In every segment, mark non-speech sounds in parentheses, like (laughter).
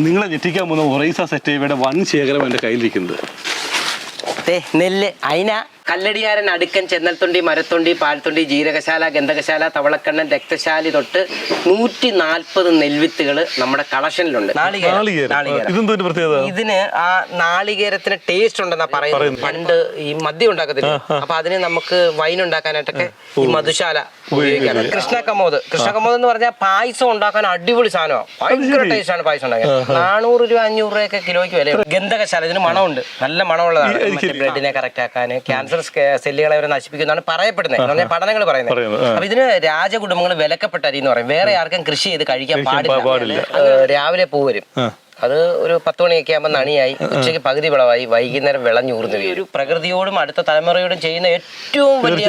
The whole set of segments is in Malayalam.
നിങ്ങളെ ഞെട്ടിക്കാൻ പോകുന്ന ഒറൈസ സെറ്റ് ഇവയുടെ വൻ ശേഖരം എന്റെ കയ്യിലിരിക്കുന്നത് നെല്ല് അയിന. കല്ലടിയാരൻ അടുക്കൻ ചെന്നൽത്തൊണ്ടി മരത്തൊണ്ടി പാൽത്തൊണ്ടി ജീരകശാല ഗന്ധകശാല തവളക്കണ്ണൻ രക്തശാലി തൊട്ട് നൂറ്റി നാൽപ്പത് നെൽവിത്തുകൾ നമ്മുടെ കളക്ഷനിലുണ്ട്. ഇതിന് ആ നാളികേരത്തിന് ടേസ്റ്റ് ഉണ്ടെന്നാ പറയുന്നത്. പണ്ട് ഈ മദ്യം ഉണ്ടാക്കത്തില്ല? അപ്പൊ അതിന് നമുക്ക് വൈൻ ഉണ്ടാക്കാനായിട്ടൊക്കെ ഈ മധുശാല ഉപയോഗിക്കാറ് കൃഷ്ണ കമോദ്. കൃഷ്ണ കമോദ് എന്ന് പറഞ്ഞാൽ പായസം ഉണ്ടാക്കാൻ അടിപൊളി സാധനമാണ്. ഭയങ്കര ടേസ്റ്റ് ആണ് പായസം ഉണ്ടാക്കാൻ. നാനൂറ് രൂപ അഞ്ഞൂറ് രൂപയൊക്കെ കിലോയ്ക്ക് വില ഗന്ധകശാല ഇതിന് മണമുണ്ട്. നല്ല മണമുള്ളതാണ്. ബ്രെഡിനെ ബ്ലഡിനെ കറക്റ്റ് ആക്കാൻ ക്യാൻസർ സെല്ലുകളെ അവരെ നശിപ്പിക്കുന്നതാണ് പറയപ്പെടുന്നത്. പഠനങ്ങൾ പറയുന്നത്. അപ്പൊ ഇതിന് രാജകുടുംബങ്ങൾ വിലക്കപ്പെട്ട അരി എന്ന് പറയും. വേറെ ആർക്കും കൃഷി ചെയ്ത് കഴിക്കാൻ പാടില്ല. രാവിലെ പൂ വരും. അത് ഒരു പത്ത് മണിയൊക്കെ ആകുമ്പോൾ നണിയായി ഉച്ചയ്ക്ക് പകുതി വിളവായി വൈകുന്നേരം വിളഞ്ഞൂർന്നു ഒരു പ്രകൃതിയോടും അടുത്ത തലമുറയോടും ചെയ്യുന്ന ഏറ്റവും വലിയ.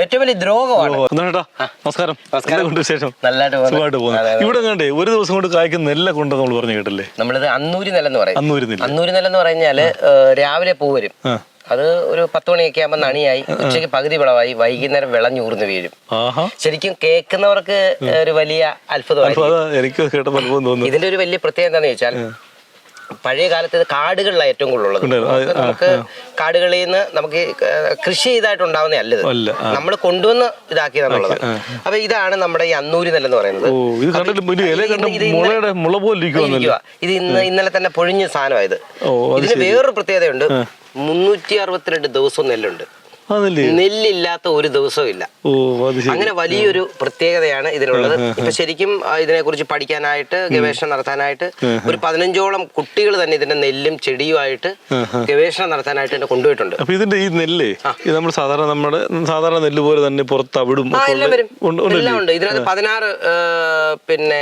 ഏറ്റവും വലിയ ദ്രോഹമാണ്. നമസ്കാരം. നമസ്കാരം. നല്ലതായിട്ട്. ഇവിടെ കണ്ടേ ഒരു ദിവസം കൊണ്ട് കായ്ക്കുന്ന നെല്ല കൊണ്ട് നമ്മൾ പറഞ്ഞു കേട്ടില്ലേ? നമ്മളിത് അന്നൂരി നെല്ലെന്ന് പറയും. അന്നൂരി നെല്ല്. അന്നൂരി നെല്ല് എന്ന് പറഞ്ഞാൽ രാവിലെ പൂ വരും. ആ. അത് ഒരു പത്ത് മണിയൊക്കെ ആകുമ്പോൾ നണിയായി ഉച്ചയ്ക്ക് പകുതി വിളവായി വൈകുന്നേരം വിളഞ്ഞൂർന്ന് വീഴും. ശരിക്കും കേൾക്കുന്നവർക്ക് ഒരു വലിയ അത്ഭുതമാണ് ഇതിന്റെ ഒരു വലിയ പ്രത്യേകത എന്താണെന്ന് ചോദിച്ചാൽ പഴയ കാലത്ത് ഇത് കാടുകളിലാണ് ഏറ്റവും കൂടുതൽ ഉള്ളത് ഉണ്ടായിരുന്നു. നമുക്ക് കാടുകളിൽ നിന്ന് നമുക്ക് കൃഷി ചെയ്തായിട്ട് ഉണ്ടാവുന്ന ഇത് അല്ല, ആ. നമ്മൾ കൊണ്ടുവന്ന് ഇതാക്കിയതാണുള്ളത് അപ്പൊ ഇതാണ് നമ്മുടെ ഈ അന്നൂരി നെല്ലെന്ന് പറയുന്നത്. ഇത് ഇന്ന് ഇന്നലെ തന്നെ പൊഴിഞ്ഞ സാധനമായത് ഇതിന് വേറൊരു പ്രത്യേകതയുണ്ട്. മുന്നൂറ്റി അറുപത്തിരണ്ട് ദിവസവും നെല്ലുണ്ട്. നെല്ലില്ലാത്ത ഒരു ദിവസവും ഇല്ല. അങ്ങനെ വലിയൊരു പ്രത്യേകതയാണ് ഇതിനുള്ളത് ഇപ്പൊ ശരിക്കും ഇതിനെ കുറിച്ച് പഠിക്കാനായിട്ട് ഗവേഷണം നടത്താനായിട്ട് ഒരു പതിനഞ്ചോളം കുട്ടികൾ തന്നെ ഇതിന്റെ നെല്ലും ചെടിയുമായിട്ട് ഗവേഷണം നടത്താനായിട്ട് എന്നെ കൊണ്ടുപോയിട്ടുണ്ട്. അപ്പൊ ഇതിന്റെ ഈ നെല്ലേ നമ്മൾ സാധാരണ നമ്മുടെ സാധാരണ നെല്ല് പോലെ തന്നെ പുറത്ത് അവിടും എല്ലാം ഉണ്ട്- ഇതിനകത്ത് പതിനാറ് പിന്നെ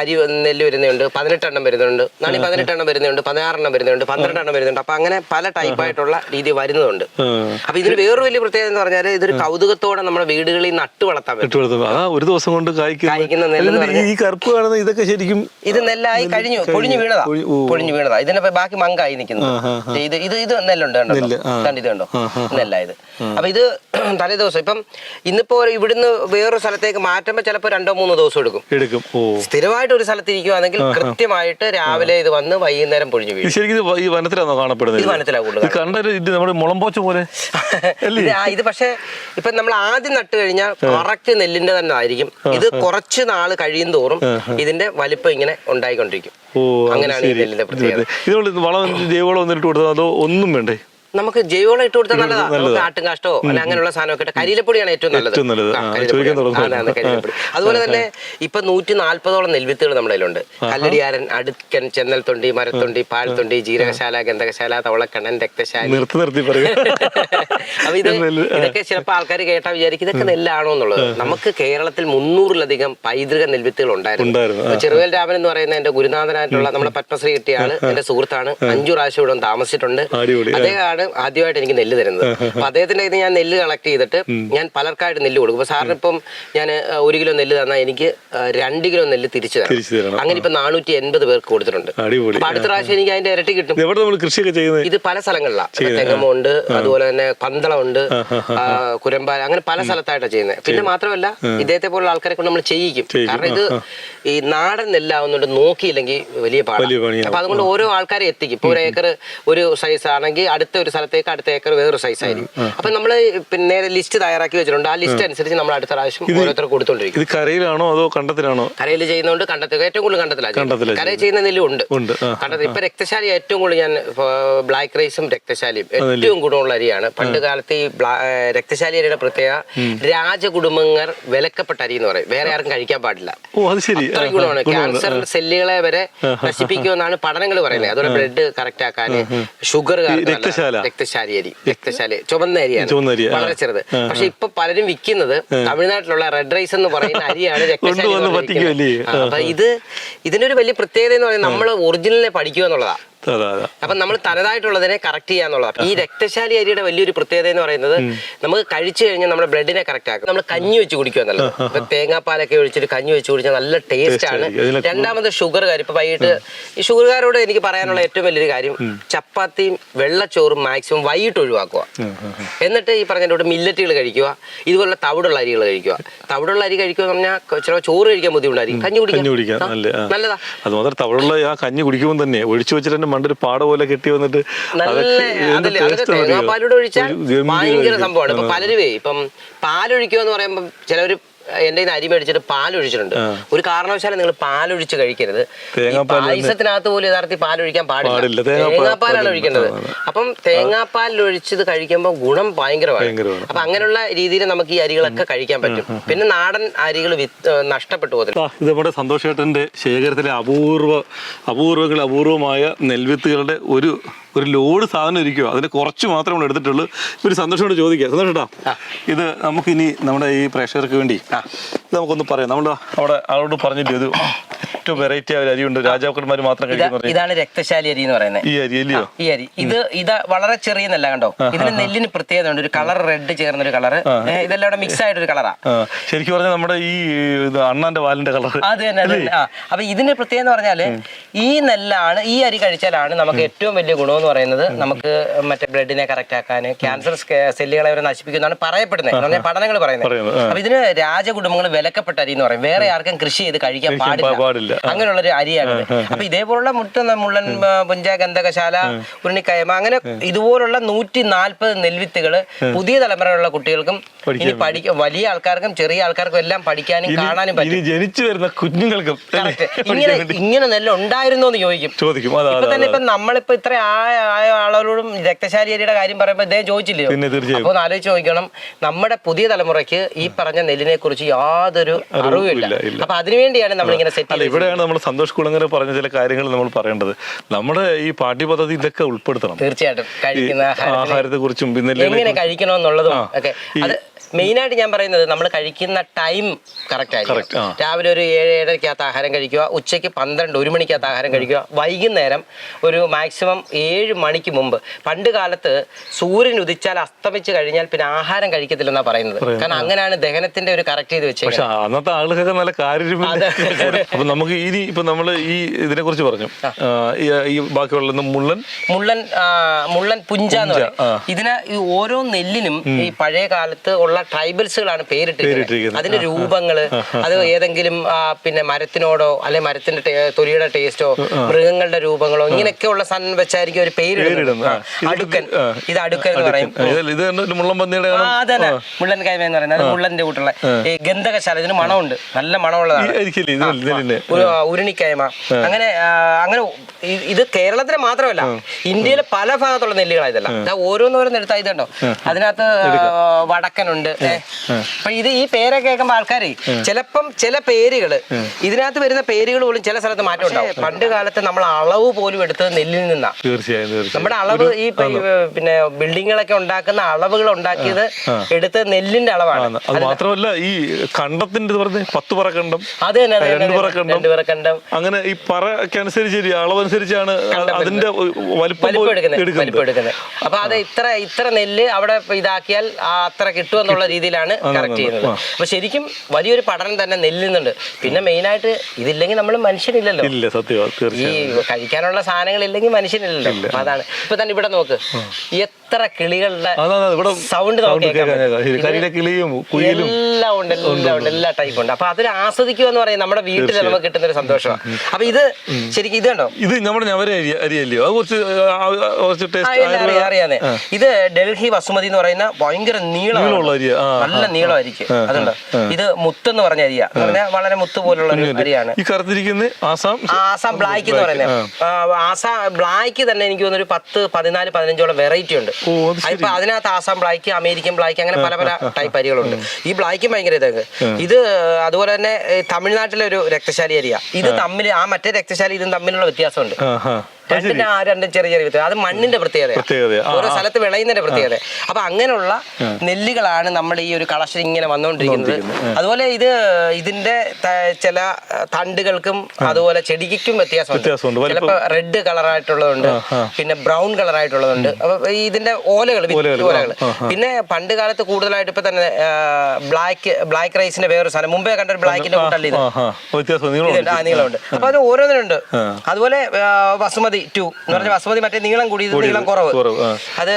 അരി നെല്ല് വരുന്നുണ്ട്. പതിനെട്ടെണ്ണം വരുന്നുണ്ട്. നാളെ പതിനെട്ടെണ്ണം വരുന്നുണ്ട്. പതിനാറെണ്ണം വരുന്നുണ്ട്. പന്ത്രണ്ടെണ്ണം വരുന്നുണ്ട്. അപ്പൊ അങ്ങനെ പല ടൈപ്പായിട്ടുള്ള രീതി വരുന്നുണ്ട്. അപ്പൊ ഇതിന് വേറൊരു വലിയ പ്രത്യേകത എന്ന് പറഞ്ഞാൽ ഇതൊരു കൗതുകത്തോടെ നമ്മുടെ വീടുകളിൽ നട്ടു വളർത്താൻ പറ്റും. വളർത്തും ആ ഒരു ദിവസം കൊണ്ട് കായ്ക്കുന്ന. ഈ കറുപ്പ് കാണുന്ന ഇതൊക്കെ ശരിക്കും ഇത് നെല്ലായി കഴിഞ്ഞു. പൊഴിഞ്ഞു വീണതാ. പൊഴി- പൊഴിഞ്ഞു വീണതാ. ഇതിനെ ബാക്കി മങ്കായി നിൽക്കുന്നു. ഇത് ഇത് ഇത് നെല്ലുണ്ട് കണ്ടോ? കണ്ടോ ഇത് ഇത് അപ്പൊ ഇത് (clears throat) തലേ ദിവസം. ഇപ്പം ഇന്നിപ്പോ ഇവിടുന്ന് വേറൊരു സ്ഥലത്തേക്ക് മാറ്റുമ്പോ ചിലപ്പോ രണ്ടോ മൂന്നോ ദിവസം എടുക്കും. എടുക്കും. സ്ഥിരമായിട്ട് ഒരു സ്ഥലത്ത് ഇരിക്കുവാണെങ്കിൽ കൃത്യമായിട്ട് രാവിലെ ഇത് വന്ന് വൈകുന്നേരം പൊഴിഞ്ഞു വീഴും. ശരിക്കും ഈ വനത്തിലാണോ കാണപ്പെടുന്നത് ഇത് വനത്തിലാ കൂടുതൽ കണ്ടൊരു ഇത് നമ്മുടെ മുളമ്പോച്ച പോലെ. (laughs) ഇത് പക്ഷെ ഇത് ഇപ്പൊ നമ്മൾ ആദ്യം നട്ട് കഴിഞ്ഞാൽ കറക്റ്റ് നെല്ലിന്റെ തന്നെ ആയിരിക്കും. ഇത് കുറച്ച് നാൾ കഴിയും തോറും ഇതിന്റെ വലിപ്പം ഇങ്ങനെ ഉണ്ടായിക്കൊണ്ടിരിക്കും. അങ്ങനെയാണ് നെല്ലിന്റെ പ്രത്യേകത. ഇതുകൊണ്ട് വളം ജൈവവളം ഒന്നിട്ട് കൊടുത്താൽ കൊടുത്തോ അതോ ഒന്നും വേണ്ടേ? നമുക്ക് ജൈവവളം ഇട്ട് കൊടുത്താൽ നല്ലതാ. നമുക്ക് ആട്ടും കാഷ്ടോ അല്ല അങ്ങനെയുള്ള സാധനമൊക്കെ ഇട്ട് കരിയിലപ്പൊടിയാണ് ഏറ്റവും നല്ലത്. കരിയിലപ്പൊടി. അതുപോലെ തന്നെ ഇപ്പൊ നൂറ്റി നാല്പതോളം നെൽവിത്തുകൾ നമ്മുടെ കയ്യിലുണ്ട്. കല്ലടിയാരൻ അടുക്കൻ ചെന്നൽത്തൊണ്ടി മരത്തൊണ്ടി പാൽത്തൊണ്ടി ജീരകശാല ഗന്ധകശാല തവളക്കണ്ണൻ രക്തശാലി അപ്പൊ ഇത് ഇതൊക്കെ ചിലപ്പോൾ ആൾക്കാർ കേട്ടാ വിചാരിക്കും ഇതൊക്കെ നെല്ലാണോ എന്നുള്ളത്. നമുക്ക് കേരളത്തിൽ മുന്നൂറിലധികം പൈതൃക നെൽവിത്തുകൾ ഉണ്ടായിരുന്നു. ചെറുവേൽ രാമൻ എന്ന് പറയുന്ന എന്റെ ഗുരുനാഥനായിട്ടുള്ള നമ്മുടെ പത്മശ്രീ കിട്ടിയ ആൾ എന്റെ സുഹൃത്താണ്. അഞ്ചു പ്രാവശ്യം ഇവിടെ താമസിച്ചിട്ടുണ്ട്. അടിപൊളി, അദ്ദേഹമാണ് ആദ്യമായിട്ട് എനിക്ക് നെല്ല് തരുന്നത്. (laughs) അപ്പൊ അദ്ദേഹത്തിന്റെ ഇത് ഞാൻ നെല്ല് കളക്ട് ചെയ്തിട്ട് ഞാൻ പലർക്കായിട്ട് നെല്ല് കൊടുക്കും. അപ്പൊ സാറിന് ഇപ്പം ഞാൻ ഒരു കിലോ നെല്ല് തന്നാൽ എനിക്ക് രണ്ട് കിലോ നെല്ല് തിരിച്ചു തരാം അങ്ങനെ ഇപ്പൊ നാനൂറ്റി എൺപത് പേർക്ക് കൊടുത്തിട്ടുണ്ട്. അപ്പൊ അടുത്ത പ്രാവശ്യം എനിക്ക് അതിന്റെ ഇരട്ടി കിട്ടും. ഇത് പല സ്ഥലങ്ങളിലാണ് തെങ്ങമുണ്ട് അതുപോലെ തന്നെ പന്തളമുണ്ട് കുരമ്പാല അങ്ങനെ പല സ്ഥലത്തായിട്ടാണ് ചെയ്യുന്നത് പിന്നെ മാത്രമല്ല ഇദ്ദേഹത്തെ പോലുള്ള ആൾക്കാരെ കൊണ്ട് നമ്മൾ ചെയ്യിക്കും. കാരണം ഇത് ഈ നാടൻ നെല്ലാവുന്നുണ്ട് നോക്കിയില്ലെങ്കിൽ വലിയ പാടാണ്. അപ്പൊ അതുകൊണ്ട് ഓരോ ആൾക്കാരെ എത്തിക്കും. ഇപ്പൊ ഒരു ഏക്കർ ഒരു സൈസ് ആണെങ്കിൽ അടുത്ത ഒരു സ്ഥലത്തേക്ക് അടുത്ത ഏക്കർ വേറൊരു സൈസ് ആയിരിക്കും. അപ്പൊ നമ്മൾ പിന്നെ ലിസ്റ്റ് തയ്യാറാക്കി വെച്ചിട്ടുണ്ട്. ആ ലിസ്റ്റ് അനുസരിച്ച് നമ്മൾ അടുത്ത പ്രാവശ്യം ഓരോരുത്തർ കൊടുത്തോണ്ടിരിക്കും. ഇത് കരയിലാണോ അതോ കണ്ടത്തിലാണോ? കരയിൽ ചെയ്യുന്നതുകൊണ്ട് കണ്ടത്തിൽ ഏറ്റവും കൂടുതൽ കണ്ടത്തിലാ കണ്ടത്തിലാണ് കരയിൽ ചെയ്യുന്ന നെല്ലും ഉണ്ട്. കണ്ടത്തിൽ ഇപ്പൊ രക്തശാലി ഏറ്റവും കൂടുതൽ ഞാൻ ബ്ലാക്ക് റൈസും രക്തശാലിയും ഏറ്റവും കൂടുതലുള്ള അരിയാണ്. പണ്ട് കാലത്ത് ഈ രക്തശാലി അരിയുടെ പ്രത്യേക രാജകുടുംബങ്ങൾ വിലക്കപ്പെട്ട അരി എന്ന് പറയും. വേറെ ആരും കഴിക്കാൻ പാടില്ല. ഗുണമാണ്. ക്യാൻസർ സെല്ലുകളെ വരെ നശിപ്പിക്കുമെന്നാണ് പഠനങ്ങൾ പറയുന്നത്. അതുപോലെ ബ്ലഡ് കറക്റ്റ് ആക്കാൻ ഷുഗർ രക്തശാല. രക്തശാലി അരി രക്തശാലി. ചുവന്ന അരിയാണ്. വളരെ ചെറുത്. പക്ഷെ ഇപ്പൊ പലരും വിൽക്കുന്നത് തമിഴ്നാട്ടിലുള്ള റെഡ് റൈസ് എന്ന് പറയുന്ന അരിയാണ് (laughs) രക്തശാലി അപ്പൊ ഇത് ഇതിനൊരു വലിയ പ്രത്യേകത എന്ന് പറയുന്നത് നമ്മൾ ഒറിജിനലിനെ പഠിക്കുക എന്നുള്ളതാ. അതാ അതാ അപ്പൊ നമ്മൾ തനതായിട്ടുള്ളതിനെ കറക്റ്റ് ചെയ്യാന്നുള്ളതാണ് ഈ രക്തശാലി അരിയുടെ വലിയൊരു പ്രത്യേകത എന്ന് പറയുന്നത് നമുക്ക് കഴിച്ചു കഴിഞ്ഞാൽ നമ്മുടെ ബ്ലഡിനെ കറക്റ്റ് ആക്കും. നമ്മൾ കഞ്ഞി വെച്ച് കുടിക്കുക എന്നുള്ളത് ഇപ്പൊ തേങ്ങാപ്പാലൊക്കെ ഒഴിച്ചിട്ട് കഞ്ഞി വെച്ച് കുടിച്ചാൽ നല്ല ടേസ്റ്റ് ആണ്. രണ്ടാമത് ഷുഗർ കാര്യം. ഇപ്പൊ വൈകിട്ട് ഈ ഷുഗർകാരോട് എനിക്ക് പറയാനുള്ള ഏറ്റവും വലിയൊരു കാര്യം ചപ്പാത്തിയും വെള്ളച്ചോറും മാക്സിമം വൈകിട്ട് ഒഴിവാക്കുക. എന്നിട്ട് ഈ പറഞ്ഞ മില്ലറ്റുകൾ കഴിക്കുക. ഇതുപോലുള്ള തവിടുള്ള അരികൾ കഴിക്കുക. തവിടുള്ള അരി കഴിക്കുക എന്ന് പറഞ്ഞാൽ ചിലപ്പോൾ ചോറ് കഴിക്കാൻ ബുദ്ധിമുട്ടായിരിക്കും. കഞ്ഞി കഞ്ഞി കുടിക്കാൻ കുടിക്കാം നല്ല നല്ലതാ. അത് മാത്രം തവിടുള്ള ആ കഞ്ഞി കുടിക്കുമ്പോൾ തന്നെ ഒഴിച്ചു വെച്ചിട്ട് തന്നെ മണ്ടൊരു പാട പോലെ കെട്ടി വന്നിട്ട് ഒഴിച്ചാൽ ഭയങ്കര. സംഭവമാണ്. ഇപ്പൊ പലരുവേ ഇപ്പം പാലൊഴിക്കുക എന്ന് പറയുമ്പോൾ ചിലവര് എന്റെ കയ്യിൽ അരി മേടിച്ചിട്ട് പാലൊഴിച്ചിട്ടുണ്ട്. ഒരു കാരണവശാലും നിങ്ങൾ പാലൊഴിച്ച് കഴിക്കരുത്. പായസത്തിനകത്ത് പോലും യഥാർത്ഥത്തിൽ പാലൊഴിക്കാൻ പാടില്ല. തേങ്ങാപ്പാലാണ് ഒഴിക്കേണ്ടത്. അപ്പം തേങ്ങാപ്പാലിൽ ഒഴിച്ചത് കഴിക്കുമ്പോൾ ഗുണം ഭയങ്കരമാണ്. അപ്പൊ അങ്ങനെയുള്ള രീതിയിൽ നമുക്ക് ഈ അരികളൊക്കെ കഴിക്കാൻ പറ്റും. പിന്നെ നാടൻ അരികൾ നഷ്ടപ്പെട്ടു പോകുന്നത് ഇത് നമ്മുടെ സന്തോഷേട്ടന്റെ ശേഖരത്തിലെ അപൂർവ അപൂർവങ്ങൾ അപൂർവമായ നെൽവിത്തുകളുടെ ഒരു ഒരു ലോഡ് സാധനം ഇരിക്കുക അതിന് കുറച്ച് മാത്രമേ നമ്മൾ എടുത്തിട്ടുള്ളൂ. ഒരു സന്തോഷമോട് ചോദിക്കുക. സന്തോഷട്ടാ ഇത് നമുക്കിനി നമ്മുടെ ഈ പ്രേക്ഷകർക്ക് വേണ്ടി ഇത് നമുക്കൊന്ന് പറയാം. നമ്മൾ അവിടെ ആളോട് പറഞ്ഞിട്ട് ഇത്? ഏറ്റവും വെറൈറ്റി ആയ അരിയുണ്ട്. രാജാക്കന്മാർ മാത്രം കഴിക്കുന്ന ഇതാണ് രക്തശാലി അരി എന്ന് പറയുന്നത്. ഈ അരി അല്ലയോ? ഈ അരി. ഇത് ഇത് വളരെ ചെറിയ നെല്ല കണ്ടോ? ഇതിന് നെല്ലിന് പ്രത്യേകത ഉണ്ട്. ഒരു കളർ റെഡ് ചേർന്ന ഒരു കളർ ഇതെല്ലാം മിക്സ് ആയിട്ടൊരു കളറാ. ശരിക്കും പറഞ്ഞാൽ നമ്മുടെ ഈ അണ്ണാന്റെ വാലിന്റെ കളർ അത് തന്നെ അപ്പൊ ഇതിന് പ്രത്യേകത എന്ന് പറഞ്ഞാൽ ഈ നെല്ലാണ് ഈ അരി കഴിച്ചാലാണ് നമുക്ക് ഏറ്റവും വലിയ ഗുണം എന്ന് പറയുന്നത് നമുക്ക് മറ്റേ ബ്ലഡിനെ കറക്റ്റ് ആക്കാൻ ക്യാൻസർ സെല്ലുകളെ വരെ നശിപ്പിക്കുന്നതാണ് പറയപ്പെടുന്നത്. പഠനങ്ങൾ പറയുന്നത്. അപ്പൊ ഇതിന് രാജകുടുംബങ്ങൾ വിലക്കപ്പെട്ട അരി എന്ന് പറയും. വേറെ ആർക്കും കൃഷി ചെയ്ത് കഴിക്കാൻ പാടില്ല. അങ്ങനെയുള്ള ഒരു അരിയാണ് അപ്പൊ ഇതേപോലുള്ള മുട്ട മുള്ളൻ പുഞ്ച ഗന്ധകശാല ഉരുണിക്കയമ അങ്ങനെ ഇതുപോലുള്ള നൂറ്റി നാൽപ്പത് നെൽവിത്തുകൾ പുതിയ തലമുറയിലുള്ള കുട്ടികൾക്കും ഇനി പഠിക്ക വലിയ ആൾക്കാർക്കും ചെറിയ ആൾക്കാർക്കും എല്ലാം പഠിക്കാനും കാണാനും പറ്റും. ജനിച്ചു വരുന്ന കുഞ്ഞുങ്ങൾക്കും ഇങ്ങനെ ഇങ്ങനെ നെല്ല് ഉണ്ടായിരുന്നു എന്ന് ചോദിക്കും. ചോദിക്കും. ഇപ്പൊ തന്നെ. ഇപ്പൊ നമ്മളിപ്പോ ഇത്ര ആയ ആളോടും രക്തശാലി അരിയുടെ കാര്യം പറയുമ്പോൾ ഇദ്ദേഹം ചോദിച്ചില്ലയോ? അപ്പോൾ ആലോചിച്ച് നോക്കണം. നമ്മുടെ പുതിയ തലമുറയ്ക്ക് ഈ പറഞ്ഞ നെല്ലിനെ കുറിച്ച് യാതൊരു അറിവില്ല. അപ്പൊ അതിനുവേണ്ടിയാണ് നമ്മൾ ഇങ്ങനെ സെറ്റ് അല്ല ഇവിടെയാണ് നമ്മൾ സന്തോഷ് കുളങ്ങര പറഞ്ഞ ചില കാര്യങ്ങൾ നമ്മൾ പറയേണ്ടത്. നമ്മുടെ ഈ പാഠ്യ പദ്ധതി ഇതൊക്കെ ഉൾപ്പെടുത്തണം. തീർച്ചയായിട്ടും. ആഹാരത്തെ കുറിച്ചും പിന്നെ എങ്ങനെ കഴിക്കണമെന്നുള്ളതും ആയിട്ട് ഞാൻ പറയുന്നത് നമ്മൾ കഴിക്കുന്ന ടൈം കറക്റ്റ് ആയിരിക്കും രാവിലെ ഒരു ഏഴ് ഏഴരയ്ക്കകത്ത് ആഹാരം കഴിക്കുക ഉച്ചയ്ക്ക് പന്ത്രണ്ട് ഒരു മണിക്കകത്ത് ആഹാരം കഴിക്കുക വൈകുന്നേരം ഒരു മാക്സിമം ഏഴ് മണിക്ക് മുമ്പ്. പണ്ട് കാലത്ത് സൂര്യൻ ഉദിച്ചാൽ അസ്തമിച്ച് കഴിഞ്ഞാൽ പിന്നെ ആഹാരം കഴിക്കത്തില്ലെന്നാണ് പറയുന്നത്. കാരണം അങ്ങനെയാണ് ദഹനത്തിന്റെ ഒരു കറക്റ്റ് ചെയ്ത് വെച്ചത് അന്നത്തെ ആളുകൾക്ക് നല്ല കാര്യം അപ്പൊ നമുക്ക് ഇനി ഇപ്പൊ നമ്മൾ ഈ ഇതിനെ കുറിച്ച് പറഞ്ഞു ഈ- ബാക്കിയുള്ള മുള്ളൻ. മുള്ളൻ മുള്ളൻ പുഞ്ച എന്ന് പറയും. ഇതിന് ഈ ഓരോ നെല്ലിനും ഈ പഴയ കാലത്ത് ഉള്ള ട്രൈബൽസുകളാണ് പേരിട്ടിരിക്കുന്നത്. അതിന്റെ രൂപങ്ങൾ അത് ഏതെങ്കിലും പിന്നെ മരത്തിനോടോ അല്ലെ മരത്തിന്റെ തൊലിയുടെ ടേസ്റ്റോ മൃഗങ്ങളുടെ രൂപങ്ങളോ ഇങ്ങനെയൊക്കെയുള്ള സാധനം വെച്ചായിരിക്കും ഒരു പേര് അടുക്കൻ. ഇത് അടുക്കൻ എന്ന് പറയും. ഇത് മുള്ളൻ പന്നിയുടെ അതന്നെ. മുള്ളൻ കൈമ എന്ന് പറയുന്നത്. അത് മുള്ളന്റെ കൂട്ടുള്ള ഗന്ധകശാല. ഇതിന് മണമുണ്ട്. നല്ല മണമുള്ളതാണ്. ഒരു ഉരുണിക്കയമ അങ്ങനെ അങ്ങനെ ഇത് കേരളത്തിലെ മാത്രമല്ല ഇന്ത്യയിലെ പല ഭാഗത്തുള്ള നെല്ലുകളാണ് ഇതെല്ലാം. ഇതാ ഓരോന്നോരോന്ന് എടുത്താൽ ഇതുണ്ടോ? അതിനകത്ത് വടക്കനുണ്ട് അപ്പൊ ഇത് ഈ പേരൊക്കെ കേൾക്കുമ്പോൾ ആൾക്കാരെ ചിലപ്പം ചില പേരുകൾ ഇതിനകത്ത് വരുന്ന പേരുകൾ പോലും ചില സ്ഥലത്ത് മാറ്റം ഉണ്ടാവും. പണ്ട് കാലത്ത് നമ്മൾ അളവ് പോലും എടുത്തത് നെല്ലിൽ നിന്നാ. തീർച്ചയായും നമ്മുടെ അളവ് ഈ പിന്നെ ബിൽഡിങ്ങുകളൊക്കെ ഉണ്ടാക്കുന്ന അളവുകൾ ഉണ്ടാക്കിയത് എടുത്ത് നെല്ലിന്റെ അളവാണ്. അത് മാത്രമല്ല ഈ കണ്ടത്തിന്റെ പറഞ്ഞ പത്ത് അത് തന്നെ അത് തന്നെ, രണ്ട് അത് പറക്കണ്ടം. പറക്കണ്ടം അങ്ങനെ ഈ പറക്കനുസരിച്ച് അളവനുസരിച്ചാണ് അതിന്റെ വലിപ്പം എടുക്കുന്നത് അപ്പൊ അത് ഇത്ര ഇത്ര നെല്ല് അവിടെ ഇതാക്കിയാൽ അത്ര കിട്ടും എന്നുള്ള രീതിയിലാണ് കറക്റ്റ് ചെയ്യുന്നത്. അപ്പൊ ശരിക്കും വലിയൊരു പഠനം തന്നെ നെല്ലിൽ നിന്നുണ്ട്. പിന്നെ മെയിൻ ആയിട്ട് ഇതില്ലെങ്കിൽ നമ്മൾ മനുഷ്യനില്ലല്ലോ. ഇല്ല സത്യം ഈ കഴിക്കാനുള്ള സാധനങ്ങൾ ഇല്ലെങ്കിൽ മനുഷ്യനില്ലല്ലോ. അതാണ്. ഇപ്പൊ തന്നെ ഇവിടെ നോക്ക്. എത്ര കിളികളുടെ സൗണ്ട്. കരിയിലെ കിളിയും കുയിലും എല്ലാം ഉണ്ട് എല്ലാം ഉണ്ട് എല്ലാ ടൈപ്പ് ഉണ്ട്. അപ്പൊ അതൊരു ആസ്വദിക്കുക എന്ന് പറയുന്നത് നമ്മുടെ വീട്ടിൽ നമുക്ക് കിട്ടുന്ന ഒരു സന്തോഷമാണ് അപ്പൊ ഇത് ശരിക്കും ഇത് കണ്ടോ? ഇത് നമ്മുടെ ഞവര അരി അരിയല്ലയോ അത് കുറച്ച് കുറച്ച് ടേസ്റ്റ് ഇല്ല, അറിയാം, ഇത് ഡൽഹി വസുമതി എന്ന് പറയുന്ന ഭയങ്കര നീളമുള്ള അരിയാ. നല്ല നീളമായിരിക്കും. അതുണ്ട്? ഇത് മുത്ത് എന്ന് പറഞ്ഞ അരിയാ പറഞ്ഞാൽ വളരെ മുത്ത് പോലുള്ള ഒരു അരിയാണ് ഈ കറുത്തിരിക്കുന്ന ആസാം ആസാം ബ്ലാക്ക് എന്ന് പറയുന്നത്. ആസാം ബ്ലാക്ക് തന്നെ എനിക്ക് തോന്നുന്നു ഒരു പത്ത് പതിനാല് പതിനഞ്ചോളം വെറൈറ്റി ഉണ്ട്. ഇപ്പൊ അതിനകത്ത് ആസാം ബ്ലാക്ക് അമേരിക്കൻ ബ്ലാക്ക് അങ്ങനെ പല പല ടൈപ്പ് അരികളുണ്ട്. ഈ ബ്ലാക്കും ഭയങ്കര ഇതൊക്കെ ഇത് അതുപോലെ തന്നെ തമിഴ്നാട്ടിലെ ഒരു രക്തശാലി അരിയാ. ഇത് തമ്മിൽ ആ മറ്റേ രക്തശാലി ഇതും തമ്മിലുള്ള വ്യത്യാസമുണ്ട്. ആ ആ രണ്ടും ചെറിയ ചെറിയ വ്യത്യാസം അത് മണ്ണിന്റെ പ്രത്യേകത. ഓരോ സ്ഥലത്ത് വിളയുന്നതിന്റെ പ്രത്യേകത. അപ്പൊ അങ്ങനെയുള്ള നെല്ലുകളാണ് നമ്മൾ ഈ ഒരു കളക്ഷൻ ഇങ്ങനെ വന്നുകൊണ്ടിരിക്കുന്നത് അതുപോലെ ഇത് ഇതിന്റെ ചില തണ്ടുകൾക്കും അതുപോലെ ചെടിക്കും വ്യത്യാസമുണ്ട്. ചിലപ്പോ റെഡ് കളറായിട്ടുള്ളതുണ്ട്. പിന്നെ ബ്രൗൺ കളറായിട്ടുള്ളതുണ്ട്. അപ്പൊ ഇതിന്റെ ഓലകൾ ഓലകൾ പിന്നെ പണ്ട് കാലത്ത് കൂടുതലായിട്ട് ഇപ്പൊ തന്നെ ബ്ലാക്ക് ബ്ലാക്ക് റൈസിന്റെ വേറൊരു സാധനം. മുമ്പേ കണ്ട ഒരു ബ്ലാക്കിന്റെ കൂട്ടല്ല നീളമുണ്ട്. അപ്പൊ അത് ഓരോന്നിനുണ്ട്. അതുപോലെ ആ, ബസുമതി ടു എന്ന് പറഞ്ഞ ബസുമതി മറ്റേ നീളം കൂടി ഇത് നീളം കുറവ്. അത്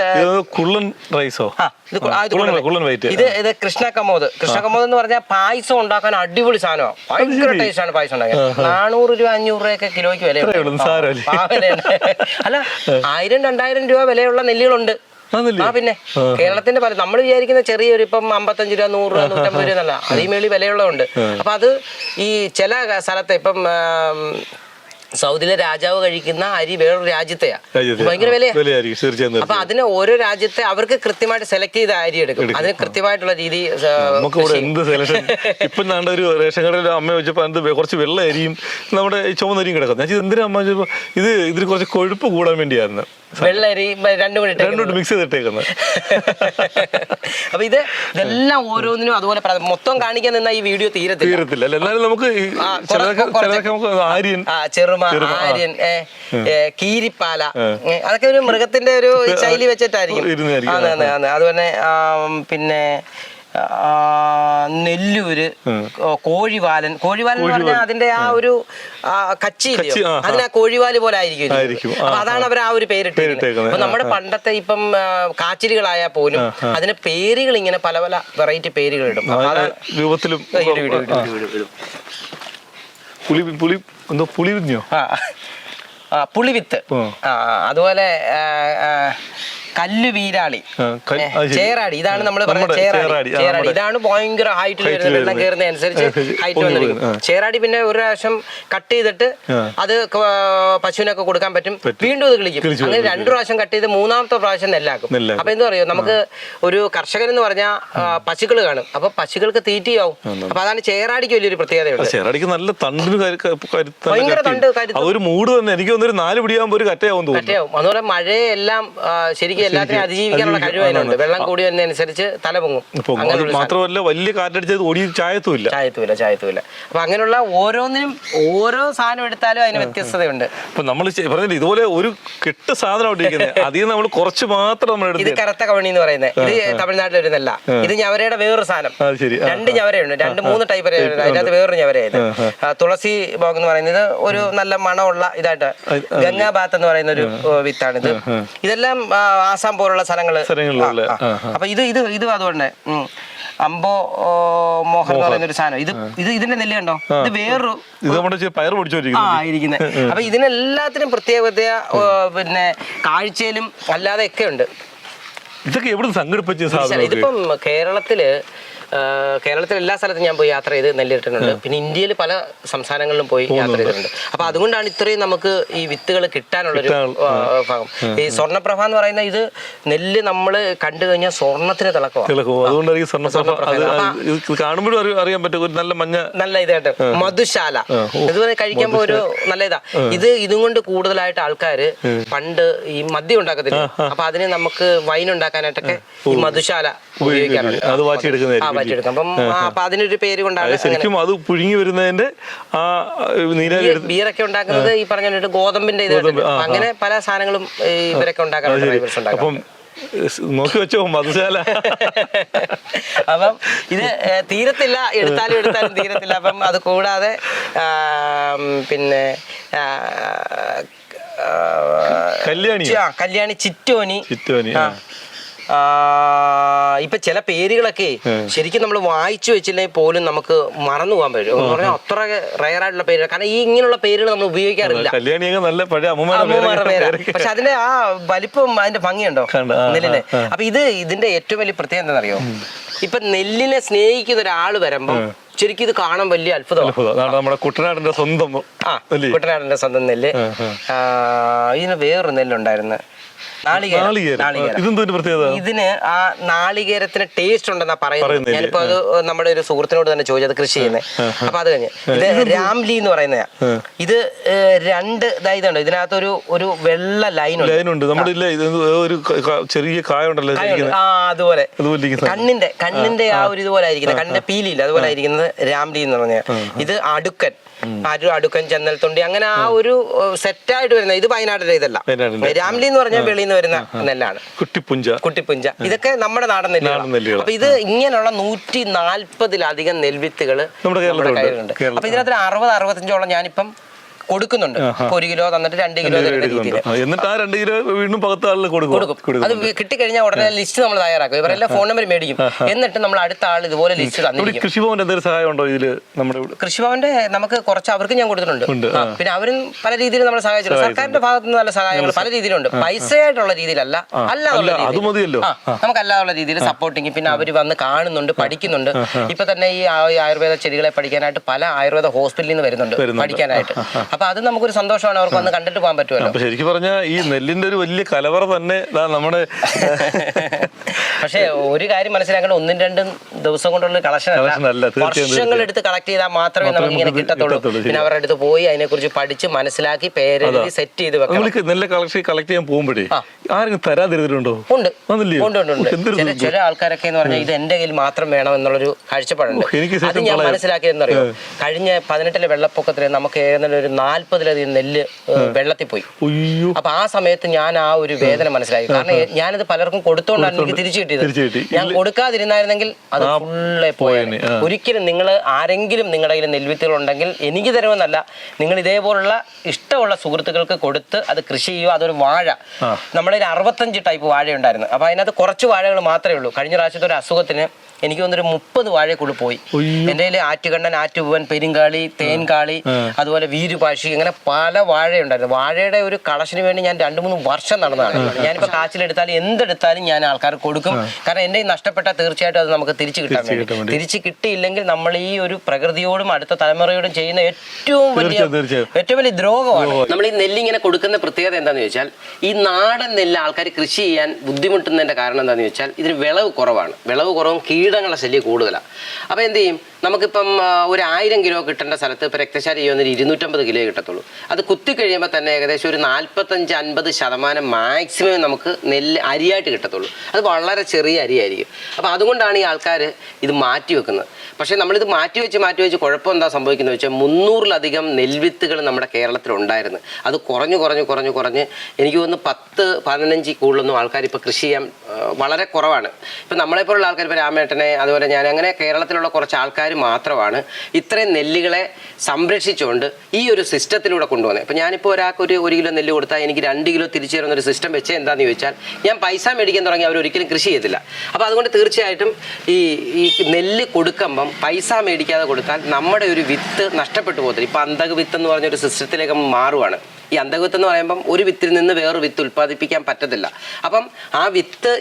കുള്ളൻ റൈസോ? ഇത് ഇത് കൃഷ്ണ കമോദ്. കൃഷ്ണ കമോദ് എന്ന് പറഞ്ഞാൽ പായസം ഉണ്ടാക്കാൻ അടിപൊളി സാധനമാണ് ഭയങ്കര ടേസ്റ്റ് ആണ് പായസം ഉണ്ടാക്കാൻ. നാനൂറ് രൂപ അഞ്ഞൂറ് രൂപയൊക്കെ കിലോയ്ക്ക് വില അല്ല ആയിരം രണ്ടായിരം രൂപ വിലയുള്ള നെല്ലുകളുണ്ട്. ആ പിന്നെ കേരളത്തിന്റെ പല നമ്മൾ വിചാരിക്കുന്ന ചെറിയൊരു ഇപ്പം അമ്പത്തഞ്ച് രൂപ നൂറ് രൂപ നൂറ്റമ്പത് രൂപ എന്നല്ല. അതീ മേളി വിലയുള്ളതുണ്ട്. അപ്പൊ അത് ഈ ചില സ്ഥലത്തെ ഇപ്പം സൗദിയിലെ രാജാവ് കഴിക്കുന്ന അരി വേറൊരു രാജ്യത്തെയാ. രാജ്യത്തെ ഭയങ്കര വിലയാ. വിലയായിരിക്കും. തീർച്ചയായും അപ്പൊ അതിന് ഓരോ രാജ്യത്തെ അവർക്ക് കൃത്യമായിട്ട് സെലക്ട് ചെയ്ത അരി എടുക്കും. അതിന് കൃത്യമായിട്ടുള്ള രീതി എന്ത് സെലക്ഷൻ ഇപ്പൊ ഒരു റേഷൻ കടയിൽ അമ്മ വെച്ചപ്പോ എന്ത് കുറച്ച് വെള്ള അരിയും നമ്മുടെ ചുവന്ന അരിയും കിടക്കുന്നത് ഞാൻ ചോദിച്ചു, എന്തിനാ അമ്മ ഇത് ഇതിന് കുറച്ച് കൊഴുപ്പ് കൂടാൻ വേണ്ടിയായിരുന്നു. വെള്ളരി രണ്ടും കൂടി രണ്ടും മിക്സ് ചെയ്തിട്ടേക്കുന്നത്. (laughs) അപ്പൊ ഇത് ഇതെല്ലാം ഓരോന്നിനും അതുപോലെ മൊത്തം കാണിക്കാൻ നിന്ന ഈ വീഡിയോ തീരത്തില്ല. തീരത്തില്ല. എന്നാലും നമുക്ക് ആര്യൻ. ചെറുമ ആര്യൻ കീരിപ്പാല. അതൊക്കെ ഒരു മൃഗത്തിന്റെ ഒരു ശൈലി വെച്ചിട്ടായിരിക്കും. അതുപോലെ പിന്നെ നെല്ലൂര് കോഴിവാലൻ. കോഴിവാലൻ എന്ന് പറഞ്ഞാൽ അതിന്റെ ആ ഒരു കച്ചി. അതിന് ആ കോഴിവാൽ പോലെ ആയിരിക്കും. അപ്പൊ അതാണ് അവർ ആ ഒരു പേരിട്ടേക്കുന്നത്. അപ്പൊ നമ്മുടെ പണ്ടത്തെ ഇപ്പം കാച്ചിലുകളായാൽ പോലും അതിന് പേരുകൾ ഇങ്ങനെ പല പല വെറൈറ്റി പേരുകൾ ഇടും. രൂപത്തിലും. പുളി പുളി എന്തോ പുളിവിത്ത്. അതുപോലെ കല്ല് വീരാളി. ആ, കൽ- ഏ, അത് ശരി. ചേറാടി. ഇതാണ് നമ്മൾ പറയുന്നത് ചേറാടി. ചേറാടി, ഇതാണ് ഭയങ്കര ഹൈറ്റിൽ വരുന്നത് വെള്ളം. കയറുന്ന അനുസരിച്ച് ഹൈറ്റ് വന്നിരിക്കും. ചേറാടി പിന്നെ ഒരു പ്രാവശ്യം കട്ട് ചെയ്തിട്ട് അത് പശുവിനൊക്കെ കൊടുക്കാൻ പറ്റും. വീണ്ടും അത് കിളിക്കും. അങ്ങനെ. രണ്ടു പ്രാവശ്യം കട്ട് ചെയ്ത് മൂന്നാമത്തെ പ്രാവശ്യം നെല്ലാക്കും. അപ്പൊ എന്താ പറയുക നമുക്ക് ഒരു കർഷകൻ എന്ന് പറഞ്ഞാൽ പശുക്കൾ കാണും. അപ്പൊ പശുക്കൾക്ക് തീറ്റയാവും. അപ്പൊ അതാണ് ചേറാടിക്ക് വലിയൊരു പ്രത്യേകതയുണ്ട് നല്ല തണ്ടിന് ഭയങ്കര. തണ്ട് കരുത്ത്. മൂട് തന്നെ. എനിക്ക് തോന്നുന്നു ഒരു നാല് പിടിയാകുമ്പോൾ ഒരു കറ്റയാവും തോന്നുന്നു. അതുപോലെ മഴയെല്ലാം ശരിക്കും എല്ലാത്തിനും അതിജീവിക്കാനുള്ള കഴിവ് അതിനുണ്ട് വെള്ളം കൂടി വരുന്നതനുസരിച്ച് തല പൊങ്ങും. ഇപ്പം അത് അങ്ങനെയുള്ള സാധനം. മാത്രമല്ല വലിയ കാറ്റടിച്ചത് ഓടി ചായത്തുമില്ല. ചായത്തുമില്ല ചായത്തുമില്ല. അപ്പൊ അങ്ങനെയുള്ള ഓരോന്നിനും ഓരോ സാധനം എടുത്താലും അതിന് വ്യത്യസ്തതയുണ്ട്. അപ്പൊ നമ്മൾ പറഞ്ഞില്ല ഇതുപോലെ ഒരു കെട്ട് സാധനം ഇരിക്കുന്നത് (laughs) അതിൽ നമ്മൾ കുറച്ച് മാത്രം നമ്മൾ ഇത് കറുത്ത കവണി എന്ന് പറയുന്നത് ഇത് തമിഴ്നാട്ടിൽ വരുന്നല്ല ഇത് ഞവരയുടെ വേറൊരു സാധനം. രണ്ട് ഞവരയുണ്ട്. രണ്ട് മൂന്ന് ടൈപ്പ് അതിനകത്ത് വേറൊരു ഞവരയത് തുളസി ബോഗ് എന്ന് പറയുന്നത് ഒരു നല്ല മണമുള്ള ഇതായിട്ട് ഗംഗാബാത്ത് എന്ന് പറയുന്ന ഒരു വിത്താണിത്. ഇതെല്ലാം ആ, ആസാം പോലുള്ള സ്ഥലങ്ങൾ അപ്പൊ ഇത് ഇത് ഇത് അതുകൊണ്ട്. അംബോ മോഹൻ എന്ന് പറയുന്ന ഒരു സാധനം. ഇത് ഇത് ഇതിന്റെ നെല്ല് കണ്ടോ? ഇത് വേറൊരു ഇരിക്കുന്നത് അപ്പൊ ഇതിനെല്ലാത്തിനും പ്രത്യേക പിന്നെ കാഴ്ചയിലും അല്ലാതെ ഒക്കെ ഉണ്ട്. ഇതൊക്കെ എവിടെ സംഘടിപ്പിച്ച ഇതിപ്പം കേരളത്തിൽ ആ, കേരളത്തിൽ എല്ലാ സ്ഥലത്തും ഞാൻ പോയി യാത്ര ചെയ്ത് നെല്ലിട്ടിട്ടുണ്ട് പിന്നെ ഇന്ത്യയിൽ പല സംസ്ഥാനങ്ങളിലും പോയി യാത്ര ചെയ്തിട്ടുണ്ട്. അപ്പൊ അതുകൊണ്ടാണ് ഇത്രയും നമുക്ക് ഈ വിത്തുകൾ കിട്ടാനുള്ള ഒരു ഭാഗം. ഈ സ്വർണപ്രഭ എന്ന് പറയുന്ന ഇത് നെല്ല് നമ്മൾ കണ്ടു കഴിഞ്ഞാൽ സ്വർണത്തിന് തിളക്കമാണ്. കാണുമ്പോഴും അറിയാൻ- പറ്റും. നല്ല മഞ്ഞ നല്ല ഇതായിട്ട്. മധുശാല. ഇതുപോലെ കഴിക്കുമ്പോ ഒരു നല്ല ഇതാ. ഇത് ഇതും കൊണ്ട് കൂടുതലായിട്ട് ആൾക്കാര് പണ്ട് ഈ മദ്യം ഉണ്ടാക്കത്തില്ല? അപ്പൊ അതിന് നമുക്ക് വൈൻ ഉണ്ടാക്കാനായിട്ടൊക്കെ ഈ മധുശാല ഉപയോഗിക്കാറുണ്ട്. വാച്ചിയെടുക്കുന്നതായിരിക്കും അപ്പം അപ്പൊ അതിനൊരു പേര് കൊണ്ടാണ് ശരിക്കും അത് പുഴുങ്ങി വരുന്നതിന്റെ ആ ബീറൊക്കെ ഉണ്ടാക്കുന്നത് ഈ പറഞ്ഞ ഗോതമ്പിന്റെ ഇത്. അങ്ങനെ പല സാധനങ്ങളും ഇവരൊക്കെ ഉണ്ടാക്കാറുണ്ട് അപ്പം നോക്കി വെച്ചോ മധുശാല. (laughs) അപ്പം ഇത് തീരത്തില്ല. എടുത്താലും എടുത്താലും തീരത്തില്ല. അപ്പം അത് കൂടാതെ പിന്നെ കല്യാണി കല്യാണി ചിറ്റോനി. ചിറ്റോനി. ആ, ഇപ്പൊ ചില പേരുകളൊക്കെ ശരിക്കും നമ്മൾ വായിച്ചു വെച്ചില്ലെങ്കിൽ പോലും നമുക്ക് മറന്നു പോകാൻ പറ്റും. എന്ന് പറഞ്ഞാൽ അത്ര റയർ ആയിട്ടുള്ള പേരുകൾ. കാരണം ഈ ഇങ്ങനെയുള്ള പേരുകൾ നമ്മൾ ഉപയോഗിക്കാറില്ല. പക്ഷെ അതിന്റെ ആ വലിപ്പം അതിന്റെ ഭംഗിയുണ്ടോ? നെല്ലിനെ. അപ്പൊ ഇത് ഇതിന്റെ ഏറ്റവും വലിയ പ്രത്യേകത എന്താണെന്നറിയോ? ഇപ്പൊ നെല്ലിനെ സ്നേഹിക്കുന്ന ഒരാൾ വരുമ്പോ ശരിക്കും ഇത് കാണാൻ വലിയ അത്ഭുതം. നമ്മുടെ കുട്ടനാടിന്റെ സ്വന്തം ആ കുട്ടനാടിന്റെ സ്വന്തം നെല്ല്. ഇതിന് വേറൊരു നെല്ലുണ്ടായിരുന്നു. പ്രത്യേകത? ഇതിന് ആ നാളികേരത്തിന് ടേസ്റ്റ് ഉണ്ടെന്നാ പറയുന്നത്? ഞാനിപ്പോ അത് നമ്മുടെ ഒരു സുഹൃത്തിനോട് തന്നെ ചോദിച്ചത് കൃഷി ചെയ്യുന്നത് അപ്പൊ അത് കഴിഞ്ഞ്. ഇത് രാംലി എന്ന് പറയുന്ന ഇത് രണ്ട് ഇതായതുണ്ട് ഇതിനകത്തൊരു ഒരു വെള്ള ലൈൻ ഉണ്ട്. ലൈനുണ്ട് നമ്മുടെ ഒരു ചെറിയ കായ ഉണ്ടല്ലോ അതുപോലെ. അതുപോലെ കണ്ണിന്റെ കണ്ണിന്റെ ആ ഒരു ഇതുപോലെ ആയിരിക്കുന്നത്. കണ്ണിന്റെ പീലില്ല. അതുപോലെ ആയിരിക്കുന്നത് രാംലി എന്ന് പറഞ്ഞ. ഇത് അടുക്കൻ. ആരു അടുക്കൻ ചെന്നൽ തൊണ്ടി. അങ്ങനെ ആ ഒരു സെറ്റായിട്ട് വരുന്ന ഇത് വയനാട്ടിലെ ഇതല്ല. രാംലി എന്ന് പറഞ്ഞാൽ വെളിയിൽ നിന്ന് വരുന്ന നെല്ലാണ്. കുട്ടിപ്പുഞ്ച. കുട്ടിപ്പുഞ്ച. ഇതൊക്കെ നമ്മുടെ നാടൻ നെല്ലുകളാണ് അപ്പൊ ഇത് ഇങ്ങനെയുള്ള നൂറ്റി നാല്പതിലധികം നെൽവിത്തുകൾ നമ്മുടെ. കയ്യിലുണ്ട്. അപ്പൊ ഇതിനകത്ത് അറുപത് അറുപത്തഞ്ചോളം ഞാനിപ്പം കൊടുക്കുന്നുണ്ട്. ഒരു കിലോ തന്നിട്ട് രണ്ട് കിലോ തരുന്ന രീതിയിൽ. എന്നിട്ട് ആ രണ്ട് കിലോ വീണ്ടും പകത്ത് ആളിൽ കൊടുക്കും. അത് കിട്ടിക്കഴിഞ്ഞാൽ ഉടനെ ലിസ്റ്റ് നമ്മൾ തയ്യാറാക്കും. ഇവരെല്ലാം ഫോൺ നമ്പർ മേടിക്കും. എന്നിട്ട് നമ്മൾ അടുത്ത ആൾ ഇതുപോലെ ലിസ്റ്റ് തന്നിരിക്കും. കൃഷിഭവന്റെ എന്തെങ്കിലും സഹായം ഉണ്ടോ ഇതിൽ നമ്മുടെ കൃഷിഭവന്റെ നമുക്ക് കുറച്ച് അവർക്ക് ഞാൻ കൊടുത്തിട്ടുണ്ട്. പിന്നെ അവരും പല രീതിയിൽ നമ്മളെ സഹായിച്ചിട്ടുണ്ട്. സർക്കാരിന്റെ ഭാഗത്ത് നിന്ന് നല്ല സഹായങ്ങൾ പല രീതിയിലുണ്ട്. പൈസയായിട്ടുള്ള രീതിയിലല്ല അല്ലാതുള്ള അല്ല, അത് രീതിയിൽ. മതിയല്ലോ. ആ, നമുക്ക് അല്ലാതുള്ള രീതിയിൽ സപ്പോർട്ടിങ് പിന്നെ അവർ വന്ന് കാണുന്നുണ്ട് പഠിക്കുന്നുണ്ട്. ഇപ്പൊ തന്നെ ഈ ആയുർവേദ ചെടികളെ പഠിക്കാനായിട്ട് പല ആയുർവേദ ഹോസ്പിറ്റലിൽ നിന്ന് വരുന്നുണ്ട്. പഠിക്കാനായിട്ട്. അപ്പൊ അത് നമുക്കൊരു സന്തോഷമാണ് അവർക്ക് വന്ന് കണ്ടിട്ട് പോകാൻ പറ്റുമല്ലോ. അപ്പൊ ശരിക്കും പറഞ്ഞാൽ ഈ നെല്ലിന്റെ ഒരു വലിയ കലവറ തന്നെ നമ്മുടെ (laughs) പക്ഷേ ഒരു കാര്യം മനസ്സിലാക്കേണ്ട ഒന്നും രണ്ടും ദിവസം കൊണ്ടുള്ള കളക്ഷൻ അല്ല, വർഷങ്ങൾ എടുത്ത് കളക്ട് ചെയ്താൽ മാത്രമേ നമുക്ക് ഇങ്ങനെ കിട്ടത്തുള്ളൂ പിന്നെ അവരുടെ അടുത്ത് പോയി അതിനെ കുറിച്ച് പഠിച്ച് മനസ്സിലാക്കി പേരെഴുതി സെറ്റ് ചെയ്ത് നമ്മൾ നെല്ല് കളക്ഷൻ കളക്ട് ചെയ്യാൻ പോകുമ്പോഴേ ആ. ആരെങ്കിലും തരാതിരുന്നിട്ടുണ്ടോ? ഉണ്ട്. ഉണ്ട് ഉണ്ട് ചില ആൾക്കാരൊക്കെ എന്ന് പറഞ്ഞാൽ ഇത് എന്റെ കയ്യിൽ മാത്രം വേണം എന്നുള്ളൊരു കാഴ്ചപ്പാടുണ്ട്. അത് ഞാൻ. മനസ്സിലാക്കിയതെന്നറിയോ കഴിഞ്ഞ പതിനെട്ടിലെ വെള്ളപ്പൊക്കത്തിൽ നമുക്ക് ഏതെങ്കിലും ഒരു നാല്പതിലധികം നെല്ല് വെള്ളത്തിൽ പോയി. അപ്പൊ ആ സമയത്ത് ഞാൻ ആ ഒരു വേദന മനസ്സിലായി. കാരണം ഞാനത് പലർക്കും കൊടുത്തോണ്ടാണ് എനിക്ക് തിരിച്ചു കിട്ടിയത്. ഞാൻ കൊടുക്കാതിരുന്നായിരുന്നെങ്കിൽ അത് ഫുള്ളെ പോയേനെ, ഒരിക്കലും നിങ്ങൾ ആരെങ്കിലും നിങ്ങളുടെ കയ്യിൽ നെൽവിത്തുകൾ ഉണ്ടെങ്കിൽ എനിക്ക് തരുമെന്നല്ല. നിങ്ങൾ ഇതേപോലുള്ള ഇഷ്ടമുള്ള സുഹൃത്തുക്കൾക്ക് കൊടുത്ത് അത് കൃഷി ചെയ്യുക അതൊരു വാഴ. നമ്മുടെ അറുപത്തഞ്ച് ടൈപ്പ് വാഴ ഉണ്ടായിരുന്നു അപ്പൊ അതിനകത്ത് കുറച്ച് വാഴകൾ മാത്രമേ ഉള്ളൂ. കഴിഞ്ഞ പ്രാവശ്യത്തെ ഒരു അസുഖത്തിന് എനിക്ക് തോന്നുന്നൊരു മുപ്പത് വാഴക്കുള്ളി പോയി. എന്റെ കയ്യിൽ ആറ്റുകണ്ണൻ ആറ്റുപൂവൻ പെരുങ്കാളി തേൻകാളി അതുപോലെ വീരുപാഷി ഇങ്ങനെ പല വാഴയുണ്ടായിരുന്നു. വാഴയുടെ ഒരു കളക്ഷന് വേണ്ടി ഞാൻ രണ്ട് മൂന്ന് വർഷം നടന്നതാണ്. ഞാനിപ്പോൾ കാച്ചിലെടുത്താലും എന്തെടുത്താലും ഞാൻ ആൾക്കാർക്ക് കൊടുക്കും. കാരണം എന്റെ നഷ്ടപ്പെട്ടാൽ തീർച്ചയായിട്ടും അത് നമുക്ക് തിരിച്ചു കിട്ടാൻ വേണ്ടി. തിരിച്ചു കിട്ടിയില്ലെങ്കിൽ നമ്മൾ ഈ ഒരു പ്രകൃതിയോടും അടുത്ത തലമുറയോടും ചെയ്യുന്ന ഏറ്റവും വലിയ. ഏറ്റവും വലിയ ദ്രോഹമാണ്. നമ്മൾ ഈ നെല്ലിങ്ങനെ കൊടുക്കുന്ന പ്രത്യേകത എന്താണെന്ന് ചോദിച്ചാൽ ഈ നാടൻ നെല്ല് ആൾക്കാർ കൃഷി ചെയ്യാൻ ബുദ്ധിമുട്ടുന്നതിന്റെ കാരണം എന്താണെന്ന് ചോദിച്ചാൽ ഇതിന് വിളവ് കുറവാണ്. വിളവ് കുറവും കീടങ്ങളുടെ ശല്യം കൂടുതലാണ് അപ്പോൾ എന്ത് ചെയ്യും? നമുക്കിപ്പം ഒരു ആയിരം കിലോ കിട്ടേണ്ട സ്ഥലത്ത് ഇപ്പോൾ രക്തശാലി ചെയ്യുന്നൊരു ഇരുന്നൂറ്റമ്പത് കിലോ കിട്ടത്തുള്ളൂ. അത് കുത്തി കഴിയുമ്പോൾ തന്നെ ഏകദേശം ഒരു നാൽപ്പത്തഞ്ച് അൻപത് ശതമാനം മാക്സിമം നമുക്ക് നെല്ല് അരിയായിട്ട് കിട്ടത്തുള്ളൂ. അത് വളരെ ചെറിയ അരിയായിരിക്കും. അപ്പോൾ അതുകൊണ്ടാണ് ഈ ആൾക്കാർ ഇത് മാറ്റി വെക്കുന്നത്. പക്ഷേ നമ്മളിത് മാറ്റി വെച്ച് മാറ്റി വെച്ച് കുഴപ്പം എന്താ സംഭവിക്കുന്നത് വെച്ചാൽ മുന്നൂറിലധികം നെൽവിത്തുകൾ നമ്മുടെ കേരളത്തിലുണ്ടായിരുന്നു. അത് കുറഞ്ഞു കുറഞ്ഞു കുറഞ്ഞു കുറഞ്ഞ് എനിക്ക് തോന്നുന്നു പത്ത് പതിനഞ്ച് കൂടുതലൊന്നും ആൾക്കാർ ഇപ്പോൾ കൃഷി ചെയ്യാൻ വളരെ കുറവാണ്. ഇപ്പം നമ്മളെപ്പോലുള്ള ആൾക്കാർ ഇപ്പോൾ രാമേട്ടനെ അതുപോലെ ഞാൻ അങ്ങനെ കേരളത്തിലുള്ള കുറച്ച് ആൾക്കാർ മാത്രമാണ് ഇത്രയും നെല്ലുകളെ സംരക്ഷിച്ചുകൊണ്ട് ഈ ഒരു സിസ്റ്റത്തിലൂടെ കൊണ്ടുവന്നത് ഇപ്പം ഞാനിപ്പോൾ ഒരാൾക്ക് ഒരു ഒരു കിലോ നെല്ല് കൊടുത്താൽ എനിക്ക് രണ്ട് കിലോ തിരിച്ചു തരുന്ന ഒരു സിസ്റ്റം വെച്ച് എന്താണെന്ന് ചോദിച്ചാൽ ഞാൻ പൈസ മേടിക്കാൻ തുടങ്ങി അവർ ഒരിക്കലും കൃഷി ചെയ്തില്ല അപ്പോൾ അതുകൊണ്ട് തീർച്ചയായിട്ടും ഈ ഈ നെല്ല് കൊടുക്കുമ്പം പൈസ മേടിക്കാതെ കൊടുത്താൽ നമ്മുടെ ഒരു വിത്ത് നഷ്ടപ്പെട്ടു പോകത്തില്ല. ഇപ്പം അന്തക വിത്ത് എന്ന് പറഞ്ഞൊരു സിസ്റ്റത്തിലേക്ക് മാറുവാണ്. ഈ അന്തകുത്ത് എന്ന് പറയുമ്പം ഒരു വിത്തിൽ നിന്ന് വേറൊരു വിത്ത് ഉൽപ്പാദിപ്പിക്കാൻ പറ്റത്തില്ല. അപ്പം ആ വിത്ത്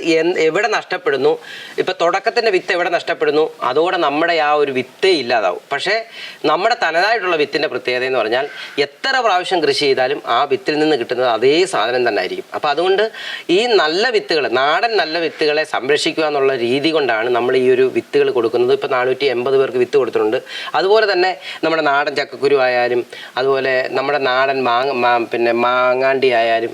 എവിടെ നഷ്ടപ്പെടുന്നു? ഇപ്പൊ തുടക്കത്തിന്റെ വിത്ത് എവിടെ നഷ്ടപ്പെടുന്നു? അതോടെ നമ്മുടെ ആ ഒരു വിത്തേ ഇല്ലാതാവും. പക്ഷേ നമ്മുടെ തനതായിട്ടുള്ള വിത്തിന്റെ പ്രത്യേകത എന്ന് പറഞ്ഞാൽ എത്ര പ്രാവശ്യം കൃഷി ചെയ്താലും ആ വിത്തിൽ നിന്ന് കിട്ടുന്നത് അതേ സാധനം തന്നെ ആയിരിക്കും. അപ്പം അതുകൊണ്ട് ഈ നല്ല വിത്തുകൾ നാടൻ നല്ല വിത്തുകളെ സംരക്ഷിക്കുക എന്നുള്ള രീതി കൊണ്ടാണ് നമ്മൾ ഈ ഒരു വിത്തുകൾ കൊടുക്കുന്നത്. ഇപ്പം നാനൂറ്റി എൺപത് പേർക്ക് വിത്ത് കൊടുത്തിട്ടുണ്ട്. അതുപോലെ തന്നെ നമ്മുടെ നാടൻ ചക്കക്കുരു ആയാലും അതുപോലെ നമ്മുടെ നാടൻ മാങ്ങ പിന്നെ മാങ്ങാണ്ടി ആയാലും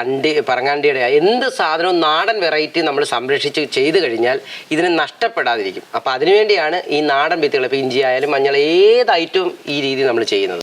അണ്ടി പറങ്ങാണ്ടിയുടെ എന്ത് സാധനവും നാടൻ വെറൈറ്റി നമ്മൾ സംരക്ഷിച്ച് ചെയ്തു കഴിഞ്ഞാൽ ഇതിന് നഷ്ടപ്പെടാതിരിക്കും. അപ്പോൾ അതിനുവേണ്ടിയാണ് ഈ നാടൻ വിത്തുകൾ ഇപ്പോൾ ഇഞ്ചി ആയാലും മഞ്ഞൾ ഏത് ഐറ്റവും ഈ രീതി നമ്മൾ ചെയ്യുന്നത്.